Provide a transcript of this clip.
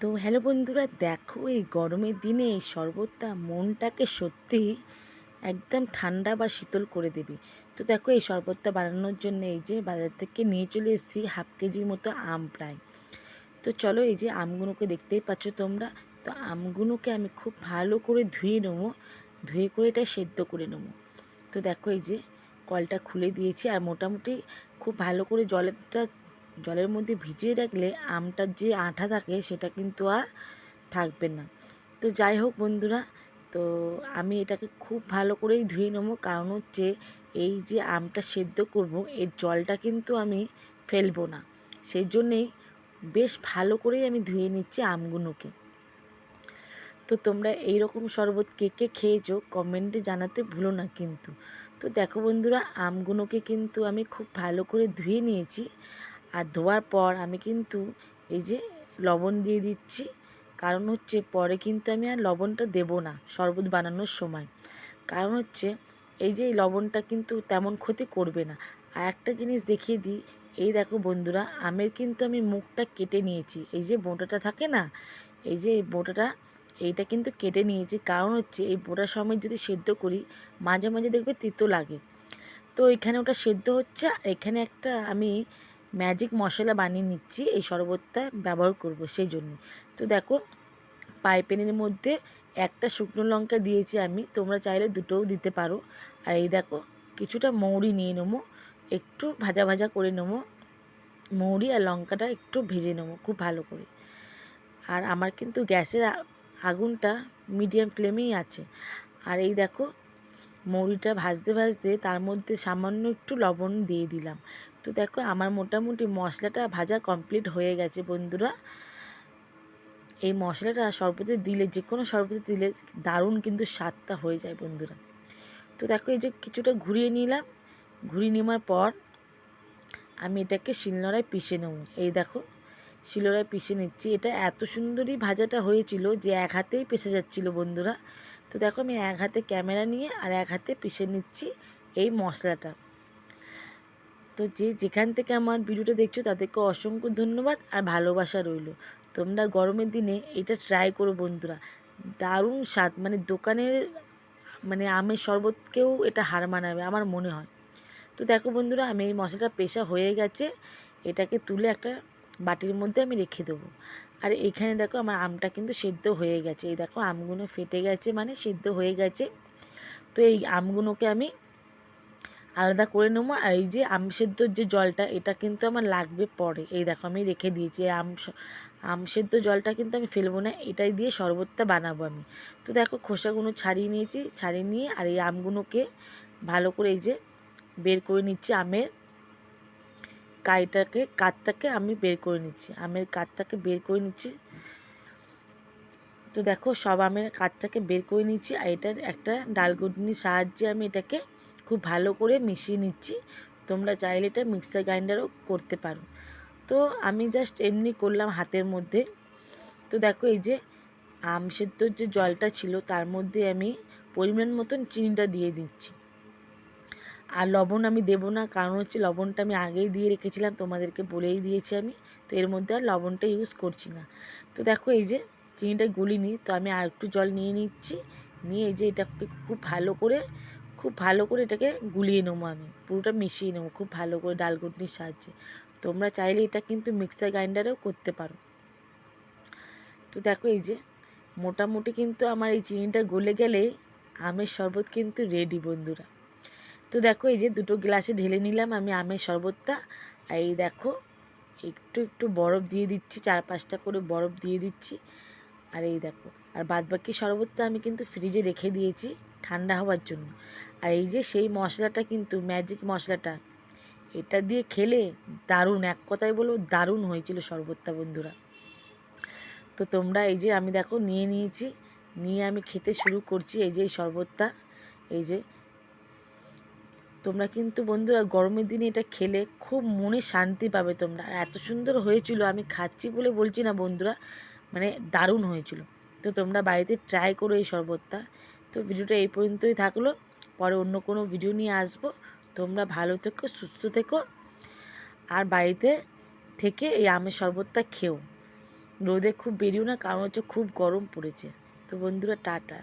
তো হ্যালো বন্ধুরা, দেখো এই গরমের দিনে এই শরবতটা মনটাকে সত্যি একদম ঠান্ডা বা শীতল করে দেবে। তো দেখো এই শরবতটা বানানোর জন্য এই যে বাজার থেকে নিয়ে চলে এসেছি হাফ কেজির মতো আম প্রায়। তো চলো এই যে আমগুলোকে দেখতেই পাচ্ছ তোমরা। তো আমগুলোকে আমি খুব ভালো করে ধুয়ে নেব, ধুয়ে করে এটা সেদ্ধ করে নেব। তো দেখো এই যে কলটা খুলে দিয়েছি আর মোটামুটি খুব ভালো করে জলটা জলের মধ্যে ভিজিয়ে রাখলে আমটার যে আঠা থাকে সেটা কিন্তু আর থাকবে না। তো যাই হোক বন্ধুরা, তো আমি এটাকে খুব ভালো করেই ধুয়ে নেব। কারণ হচ্ছে এই যে আমটা সেদ্ধ করব, এর জলটা কিন্তু আমি ফেলব না। সেই জন্যেই বেশ ভালো করেই আমি ধুয়ে নিচ্ছি আমগুলোকে। তো তোমরা এই রকম শরবত কে কে খেয়েছো কমেন্টে জানাতে ভুলো না কিন্তু। তো দেখো বন্ধুরা, আমগুলোকে কিন্তু আমি খুব ভালো করে ধুয়ে নিয়েছি। আর ধোয়ার পর আমি কিন্তু এই যে লবণ দিয়ে দিচ্ছি। কারণ হচ্ছে পরে কিন্তু আমি আর লবণটা দেবো না শরবত বানানোর সময়। কারণ হচ্ছে এই যে লবণটা কিন্তু তেমন ক্ষতি করবে না। আর একটা জিনিস দেখিয়ে দিই, এই দেখো বন্ধুরা, আমের কিন্তু আমি মুখটা কেটে নিয়েছি। এই যে বোঁটাটা থাকে না, এই যে এই বোঁটাটা, এইটা কিন্তু কেটে নিয়েছি। কারণ হচ্ছে এই বোটার সময় যদি সেদ্ধ করি, মাঝে মাঝে দেখবে তিতো লাগে। তো এখানে ওটা সেদ্ধ হচ্ছে, আর এখানে একটা আমি ম্যাজিক মশলা বানিয়ে নিচ্ছি, এই শরবতটা ব্যবহার করব সেই জন্য তো দেখো, পাইপেনের মধ্যে একটা শুকনো লঙ্কা দিয়েছি আমি, তোমরা চাইলে দুটোও দিতে পারো। আর এই দেখো, কিছুটা মৌরি নিয়ে নেব, একটু ভাজা ভাজা করে নেব, মৌরি আর লঙ্কাটা একটু ভেজে নেব খুব ভালো করে। আর আমার কিন্তু গ্যাসের আগুনটা মিডিয়াম ফ্লেমেই আছে। আর এই দেখো মৌরিটা ভাজতে ভাজতে তার মধ্যে সামান্য একটু লবণ দিয়ে দিলাম। তো দেখো আমার মোটামুটি মশলাটা ভাজা কমপ্লিট হয়ে গেছে বন্ধুরা। এই মশলাটা শরবতে দিলে যে কোনো শরবতে দিলে দারুণ কিন্তু স্বাদটা হয়ে যায় বন্ধুরা। তো দেখো এই যে কিছুটা ঘুরিয়ে নিলাম। ঘুরিয়ে নেওয়ার পর আমি এটাকে শিলনোড়ায় পিষে নেব। এই দেখো, শিলনোড়ায় পিষে নিচ্ছি। এটা এত সুন্দরই ভাজাটা হয়েছিল যে এক হাতেই পেশে যাচ্ছিল বন্ধুরা। তো দেখো আমি এক হাতে ক্যামেরা নিয়ে আর এক হাতে পিষে নিচ্ছি এই মশলাটা। তো যে যেখান থেকে আমার ভিডিওটা দেখছ তাদেরকে অসংখ্য ধন্যবাদ আর ভালোবাসা রইল। তোমরা গরমের দিনে এটা ট্রাই করো বন্ধুরা। দারুণ স্বাদ মানে দোকানের মানে আমের শরবতকেও এটা হার মানাবে আমার মনে হয়। তো দেখো বন্ধুরা আমি এই মশলাটা পেশা হয়ে গেছে, এটাকে তুলে একটা বাটির মধ্যে আমি রেখে দেবো। আর এখানে দেখো আমার আমটা কিন্তু সেদ্ধ হয়ে গেছে। এই দেখো আমগুলো ফেটে গেছে মানে সেদ্ধ হয়ে গেছে। তো এই আমগুলোকে আমি আলাদা করে নেব। আর এই যে আম সেদ্ধর যে জলটা, এটা কিন্তু আমার লাগবে পরে। এই দেখো আমি রেখে দিয়েছি আম আম সেদ্ধ জলটা কিন্তু আমি ফেলব না, এটাই দিয়ে শরবতটা বানাবো আমি। তো দেখো খোসাগুলো ছাড়িয়ে নিয়েছি, ছাড়িয়ে নিয়ে আর এই আমগুলোকে ভালো করে এই যে বের করে নিচ্ছি আমের। কাইটাকে কাঠটাকে আমি বের করে নিচ্ছি। আমের কাঠটাকে বের করে নিচ্ছি। তো দেখো, সব আমের কাঠটাকে বের করে নিচ্ছি আর এটার একটা ডালগুটনির সাহায্যে আমি এটাকে খুব ভালো করে মিশিয়ে নিচ্ছি। তোমরা চাইলে এটা মিক্সার গ্রাইন্ডারও করতে পারো। তো আমি জাস্ট এমনি করলাম হাতের মধ্যে। তো দেখো, এই যে আম সেদ্ধর যে জলটা ছিল, তার মধ্যে আমি পরিমাণ মতন চিনিটা দিয়ে দিচ্ছি। আর লবণ আমি দেবো না, কারণ হচ্ছে লবণটা আমি আগেই দিয়ে রেখেছিলাম, তোমাদেরকে বলেই দিয়েছি আমি, তো এর মধ্যে আর লবণটা ইউজ করছি না। তো দেখো এই যে চিনিটা গুলিনি তো আমি আর একটু জল নিয়ে নিচ্ছি, নিয়ে এই যে এটাকে খুব ভালো করে, খুব ভালো করে এটাকে গুলিয়ে নেব আমি, পুরোটা মিশিয়ে নেব, খুব ভালো করে ডাল ঘুটনির সাহায্যে। তোমরা চাইলে এটা কিন্তু মিক্সার গ্রাইন্ডারেও করতে পারো। তো দেখো এই যে মোটামুটি কিন্তু আমার এই চিনিটা গলে গেলে আমের শরবত কিন্তু রেডি বন্ধুরা। তো দেখো, এই যে দুটো গ্লাসে ঢেলে নিলাম আমি আমের শরবতটা। আর এই দেখো, একটু একটু বরফ দিয়ে দিচ্ছি চার পাঁচটা করে বরফ দিয়ে দিচ্ছি। আর এই দেখো, আর বাদবাকি শরবতটা আমি কিন্তু ফ্রিজে রেখে দিয়েছি ঠান্ডা হওয়ার জন্য। আর এই যে সেই মশলাটা কিন্তু, ম্যাজিক মশলাটা, এটা দিয়ে খেলে দারুণ, এক কথায় বলব দারুণ হয়েছিল শরবতটা, বন্ধুরা। তো তোমরা এই যে আমি দেখো, নিয়ে নিয়েছি, নিয়ে আমি খেতে শুরু করছি এই যে এই শরবতটা। এই যে তোমরা কিন্তু বন্ধুরা গরমের দিনে এটা খেলে খুব মনে শান্তি পাবে তোমরা। আর এত সুন্দর হয়েছিল, আমি খাচ্ছি বলে বলছি না বন্ধুরা মানে দারুণ হয়েছিল। তো তোমরা বাড়িতে ট্রাই করো এই শরবতটা। তো ভিডিওটা এই পর্যন্তই থাকল। পরে অন্য কোনো ভিডিও নিয়ে আসব। তোমরা ভালো থেকো, সুস্থ থেকো। আর বাড়িতে থেকে এই আমের শরবতটা খেও। রোদে খুব বেরিও না, কারণ হচ্ছে খুব গরম পড়েছে। তো বন্ধুরা, টাটা।